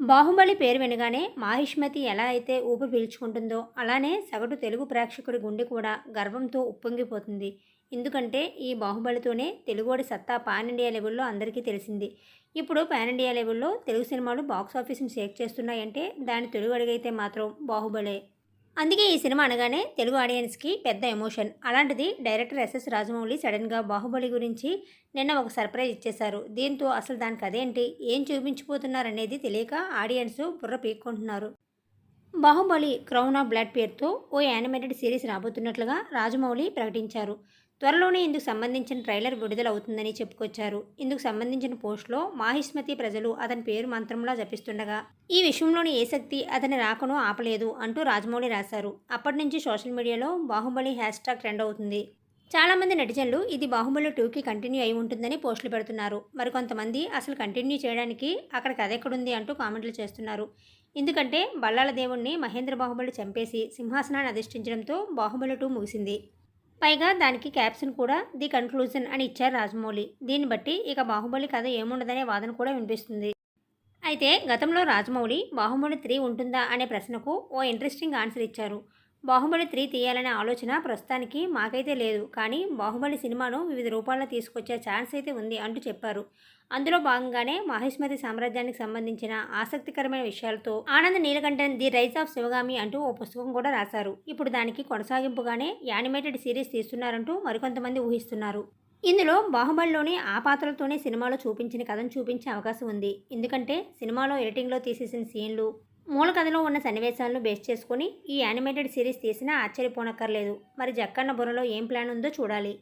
బాహుబలి పేరు వినగానే మాహిష్మతి ఎలా అయితే ఊపిరి పీల్చుకుంటుందో అలానే సగటు తెలుగు ప్రేక్షకుడి గుండె కూడా గర్వంతో ఉప్పొంగిపోతుంది. ఎందుకంటే ఈ బాహుబలితోనే తెలుగువాడి సత్తా పాన్ ఇండియా లెవెల్లో అందరికీ తెలిసింది. ఇప్పుడు పాన్ ఇండియా లెవెల్లో తెలుగు సినిమాలు బాక్స్ ఆఫీస్ని షేక్ చేస్తున్నాయంటే దాని తెలుగు అడిగైతే మాత్రం బాహుబలే. అందుకే ఈ సినిమా అనగానే తెలుగు ఆడియన్స్కి పెద్ద ఎమోషన్. అలాంటిది డైరెక్టర్ ఎస్ఎస్ రాజమౌళి సడన్గా బాహుబలి గురించి నిన్న ఒక సర్ప్రైజ్ ఇచ్చేశారు. దీంతో అసలు దానికి అదేంటి ఏం చూపించిపోతున్నారనేది తెలియక ఆడియన్స్ బుర్ర పీక్కుంటున్నారు. బాహుబలి క్రౌన్ ఆఫ్ బ్లడ్ పేరుతో ఓ యానిమేటెడ్ సిరీస్ రాబోతున్నట్లుగా రాజమౌళి ప్రకటించారు. త్వరలోనే ఇందుకు సంబంధించిన ట్రైలర్ విడుదల అవుతుందని చెప్పుకొచ్చారు. ఇందుకు సంబంధించిన పోస్ట్లో మాహిష్మతి ప్రజలు అతని పేరు మంత్రంలా జపిస్తుండగా ఈ విషయంలోని ఏ శక్తి అతని రాకను ఆపలేదు అంటూ రాజమౌళి రాశారు. అప్పటి నుంచి సోషల్ మీడియాలో బాహుబలి హ్యాష్ ట్యాగ్ ట్రెండ్ అవుతుంది. చాలామంది నెటిజన్లు ఇది బాహుబలి టూకి కంటిన్యూ అయి ఉంటుందని పోస్టులు పెడుతున్నారు. మరికొంతమంది అసలు కంటిన్యూ చేయడానికి అక్కడ కథ ఎక్కడుంది అంటూ కామెంట్లు చేస్తున్నారు. ఎందుకంటే బల్లాల దేవుణ్ణి మహేంద్ర బాహుబలి చంపేసి సింహాసనాన్ని అధిష్ఠించడంతో బాహుబలి టూ ముగిసింది. పైగా దానికి క్యాప్షన్ కూడా ది కన్క్లూజన్ అని ఇచ్చారు రాజమౌళి. దీన్ని బట్టి ఇక బాహుబలి కథ ఏముండదనే వాదన కూడా వినిపిస్తుంది. అయితే గతంలో రాజమౌళి బాహుబలి త్రీ ఉంటుందా అనే ప్రశ్నకు ఓ ఇంట్రెస్టింగ్ ఆన్సర్ ఇచ్చారు. బాహుబలి త్రీ తీయాలనే ఆలోచన ప్రస్తుతానికి మాకైతే లేదు. కానీ బాహుబలి సినిమాను వివిధ రూపాల్లో తీసుకొచ్చే ఛాన్స్ అయితే ఉంది అంటూ చెప్పారు. అందులో భాగంగానే మహేష్మతి సామ్రాజ్యానికి సంబంధించిన ఆసక్తికరమైన విషయాలతో Anand Neelakantan the rise of Sivagami అంటూ ఓ పుస్తకం కూడా రాశారు. ఇప్పుడు దానికి కొనసాగింపుగానే యానిమేటెడ్ సిరీస్ తీస్తున్నారంటూ మరికొంతమంది ఊహిస్తున్నారు. ఇందులో బాహుబలిలోని ఆ పాత్రలతోనే సినిమాలో చూపించిన కథను చూపించే అవకాశం ఉంది. ఎందుకంటే సినిమాలో ఎడిటింగ్లో తీసేసిన సీన్లు మూల కథలో ఉన్న సన్నివేశాలను బేస్ చేసుకొని ఈ యానిమేటెడ్ సిరీస్ తీసినా ఆశ్చర్యపోనక్కర్లేదు. మరి జక్కన్న బుర్రలో ఏం ప్లాన్ ఉందో చూడాలి.